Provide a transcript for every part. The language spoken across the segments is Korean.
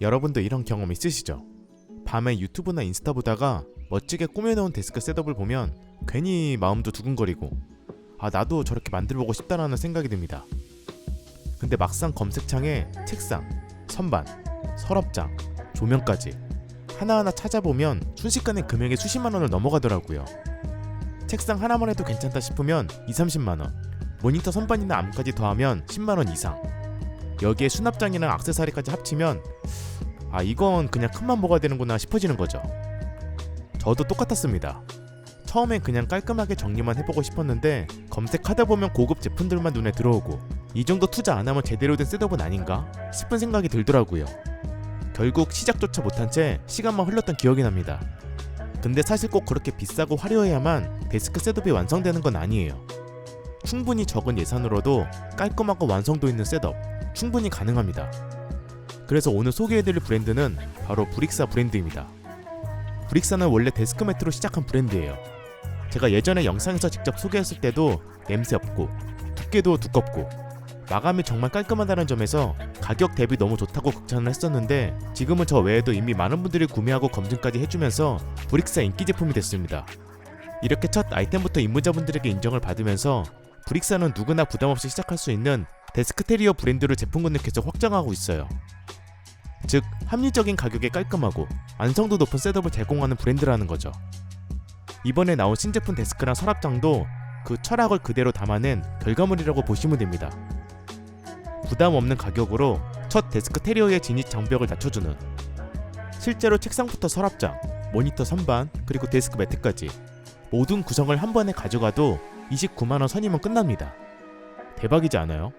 여러분도 이런 경험 있으시죠? 밤에 유튜브나 인스타 보다가 멋지게 꾸며놓은 데스크 셋업을 보면 괜히 마음도 두근거리고 아 나도 저렇게 만들어보고 싶다라는 생각이 듭니다. 근데 막상 검색창에 책상, 선반, 서랍장, 조명까지 하나하나 찾아보면 순식간에 금액이 수십만 원을 넘어가더라고요. 책상 하나만 해도 괜찮다 싶으면 2, 30만 원, 모니터 선반이나 암까지 더하면 10만 원 이상. 여기에 수납장이나 액세서리까지 합치면 아 이건 그냥 큰맘 먹어야 되는구나 싶어지는 거죠. 저도 똑같았습니다. 처음엔 그냥 깔끔하게 정리만 해보고 싶었는데 검색하다 보면 고급 제품들만 눈에 들어오고 이 정도 투자 안 하면 제대로 된 셋업은 아닌가 싶은 생각이 들더라고요. 결국 시작조차 못한 채 시간만 흘렀던 기억이 납니다. 근데 사실 꼭 그렇게 비싸고 화려해야만 데스크 셋업이 완성되는 건 아니에요. 충분히 적은 예산으로도 깔끔하고 완성도 있는 셋업 충분히 가능합니다. 그래서 오늘 소개해드릴 브랜드는 바로 브릭사 브랜드입니다. 브릭사는 원래 데스크 매트로 시작한 브랜드예요. 제가 예전에 영상에서 직접 소개했을 때도 냄새 없고 두께도 두껍고 마감이 정말 깔끔하다는 점에서 가격 대비 너무 좋다고 극찬을 했었는데 지금은 저 외에도 이미 많은 분들이 구매하고 검증까지 해주면서 브릭사 인기 제품이 됐습니다. 이렇게 첫 아이템부터 입문자분들에게 인정을 받으면서 브릭사는 누구나 부담 없이 시작할 수 있는 데스크 테리어 브랜드를 제품군을 계속 확장하고 있어요. 즉 합리적인 가격에 깔끔하고 완성도 높은 셋업을 제공하는 브랜드라는 거죠. 이번에 나온 신제품 데스크랑 서랍장도 그 철학을 그대로 담아낸 결과물이라고 보시면 됩니다. 부담 없는 가격으로 첫 데스크 테리어의 진입 장벽을 낮춰주는 실제로 책상부터 서랍장, 모니터 선반, 그리고 데스크 매트까지 모든 구성을 한 번에 가져가도 29만원 선이면 끝납니다. 대박이지 않아요?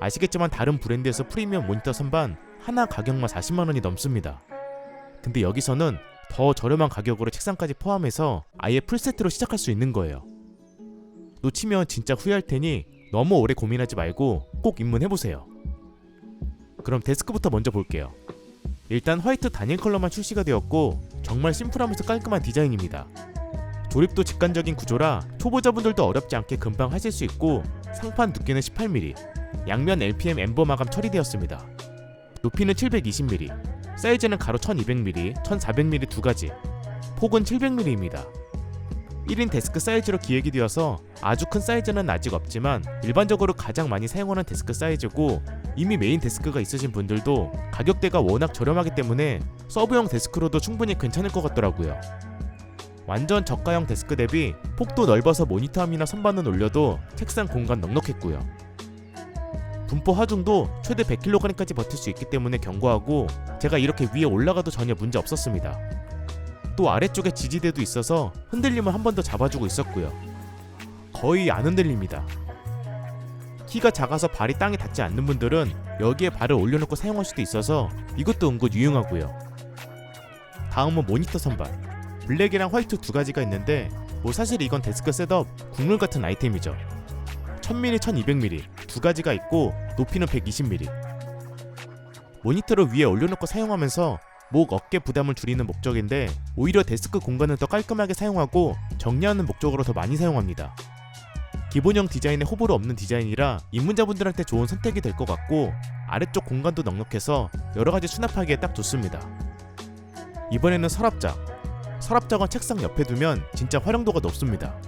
아시겠지만 다른 브랜드에서 프리미엄 모니터 선반 하나 가격만 40만원이 넘습니다. 근데 여기서는 더 저렴한 가격으로 책상까지 포함해서 아예 풀세트로 시작할 수 있는 거예요. 놓치면 진짜 후회할 테니 너무 오래 고민하지 말고 꼭 입문해보세요. 그럼 데스크부터 먼저 볼게요. 일단 화이트 단일 컬러만 출시가 되었고 정말 심플하면서 깔끔한 디자인입니다. 조립도 직관적인 구조라 초보자분들도 어렵지 않게 금방 하실 수 있고 상판 두께는 18mm, 양면 LPM 엠버 마감 처리되었습니다. 높이는 720mm, 사이즈는 가로 1200mm, 1400mm 두 가지, 폭은 700mm입니다. 1인 데스크 사이즈로 기획이 되어서 아주 큰 사이즈는 아직 없지만 일반적으로 가장 많이 사용하는 데스크 사이즈고 이미 메인 데스크가 있으신 분들도 가격대가 워낙 저렴하기 때문에 서브형 데스크로도 충분히 괜찮을 것 같더라고요. 완전 저가형 데스크 대비 폭도 넓어서 모니터함이나 선반은 올려도 책상 공간 넉넉했고요. 분포 하중도 최대 100kg까지 버틸 수 있기 때문에 견고하고 제가 이렇게 위에 올라가도 전혀 문제 없었습니다. 또 아래쪽에 지지대도 있어서 흔들림을 한 번 더 잡아주고 있었고요. 거의 안 흔들립니다. 키가 작아서 발이 땅에 닿지 않는 분들은 여기에 발을 올려놓고 사용할 수도 있어서 이것도 은근 유용하고요. 다음은 모니터 선반. 블랙이랑 화이트 두 가지가 있는데 뭐 사실 이건 데스크 셋업 국물 같은 아이템이죠. 1000mm, 1200mm 두 가지가 있고 높이는 120mm. 모니터를 위에 올려놓고 사용하면서 목 어깨 부담을 줄이는 목적인데 오히려 데스크 공간을 더 깔끔하게 사용하고 정리하는 목적으로 더 많이 사용합니다. 기본형 디자인에 호불호 없는 디자인이라 입문자분들한테 좋은 선택이 될 것 같고 아래쪽 공간도 넉넉해서 여러 가지 수납하기에 딱 좋습니다. 이번에는 서랍장. 서랍장은 책상 옆에 두면 진짜 활용도가 높습니다.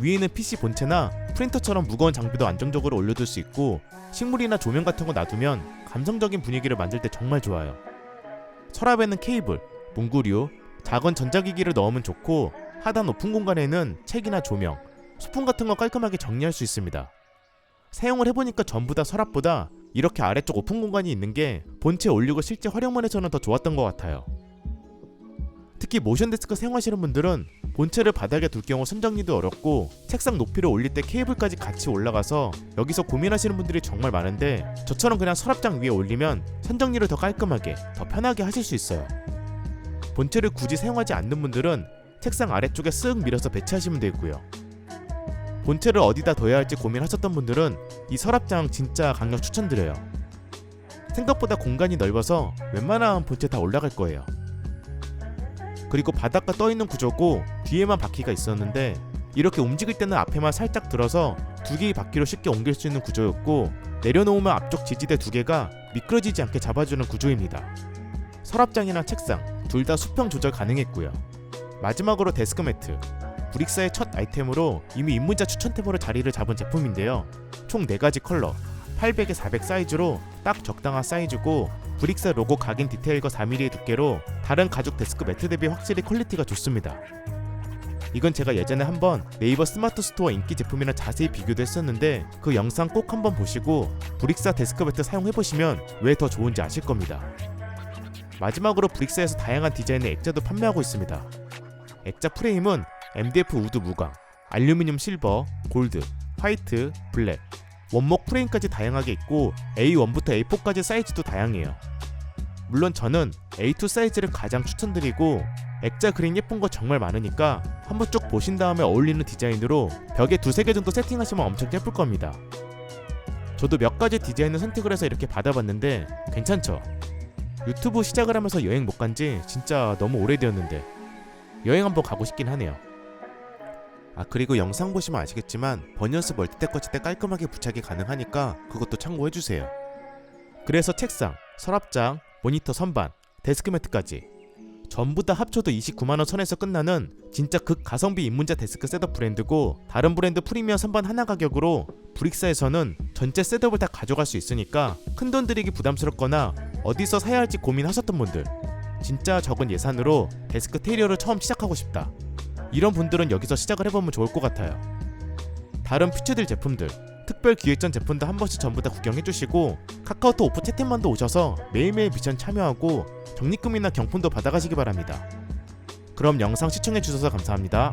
위에는 PC 본체나 프린터처럼 무거운 장비도 안정적으로 올려둘 수 있고 식물이나 조명 같은 거 놔두면 감성적인 분위기를 만들 때 정말 좋아요. 서랍에는 케이블, 문구류, 작은 전자기기를 넣으면 좋고 하단 오픈 공간에는 책이나 조명, 소품 같은 거 깔끔하게 정리할 수 있습니다. 사용을 해보니까 전부 다 서랍보다 이렇게 아래쪽 오픈 공간이 있는 게 본체 올리고 실제 활용만에서는 더 좋았던 것 같아요. 특히 모션 데스크 사용하시는 분들은 본체를 바닥에 둘 경우 선정리도 어렵고 책상 높이를 올릴 때 케이블까지 같이 올라가서 여기서 고민하시는 분들이 정말 많은데 저처럼 그냥 서랍장 위에 올리면 선정리를 더 깔끔하게 더 편하게 하실 수 있어요. 본체를 굳이 사용하지 않는 분들은 책상 아래쪽에 쓱 밀어서 배치하시면 되고요. 본체를 어디다 둬야 할지 고민하셨던 분들은 이 서랍장 진짜 강력 추천드려요. 생각보다 공간이 넓어서 웬만한 본체 다 올라갈 거예요. 그리고 바닥과 떠 있는 구조고 뒤에만 바퀴가 있었는데 이렇게 움직일 때는 앞에만 살짝 들어서 두 개의 바퀴로 쉽게 옮길 수 있는 구조였고 내려놓으면 앞쪽 지지대 두 개가 미끄러지지 않게 잡아주는 구조입니다. 서랍장이나 책상 둘 다 수평 조절 가능했고요. 마지막으로 데스크 매트. 브릭사의 첫 아이템으로 이미 입문자 추천 탭으로 자리를 잡은 제품인데요. 총 4가지 컬러, 800에 400 사이즈로 딱 적당한 사이즈고 브릭사 로고 각인 디테일과 4mm의 두께로 다른 가죽 데스크 매트 대비 확실히 퀄리티가 좋습니다. 이건 제가 예전에 한번 네이버 스마트 스토어 인기 제품이랑 자세히 비교도 했었는데 그 영상 꼭 한번 보시고 브릭사 데스크 매트 사용해보시면 왜 더 좋은지 아실 겁니다. 마지막으로 브릭사에서 다양한 디자인의 액자도 판매하고 있습니다. 액자 프레임은 MDF 우드 무광, 알루미늄 실버, 골드, 화이트, 블랙, 원목 프레임까지 다양하게 있고 A1부터 A4까지 사이즈도 다양해요. 물론 저는 A2 사이즈를 가장 추천드리고 액자 그림 예쁜 거 정말 많으니까 한번 쭉 보신 다음에 어울리는 디자인으로 벽에 두세 개 정도 세팅하시면 엄청 예쁠 겁니다. 저도 몇 가지 디자인을 선택을 해서 이렇게 받아봤는데 괜찮죠? 유튜브 시작을 하면서 여행 못 간 지 진짜 너무 오래되었는데 여행 한번 가고 싶긴 하네요. 아 그리고 영상 보시면 아시겠지만 버니어스 멀티탭 거치대 깔끔하게 부착이 가능하니까 그것도 참고해주세요. 그래서 책상, 서랍장, 모니터 선반, 데스크 매트까지 전부 다 합쳐도 29만원 선에서 끝나는 진짜 극 가성비 입문자 데스크 셋업 브랜드고 다른 브랜드 프리미엄 선반 하나 가격으로 브릭사에서는 전체 셋업을 다 가져갈 수 있으니까 큰 돈 들이기 부담스럽거나 어디서 사야 할지 고민하셨던 분들 진짜 적은 예산으로 데스크 테리어를 처음 시작하고 싶다 이런 분들은 여기서 시작을 해보면 좋을 것 같아요 다른 퓨처들 제품들 특별 기획전 제품도 한 번씩 전부 다 구경해주시고 카카오톡 오프 채팅만도 오셔서 매일매일 미션 참여하고 적립금이나 경품도 받아가시기 바랍니다. 그럼 영상 시청해주셔서 감사합니다.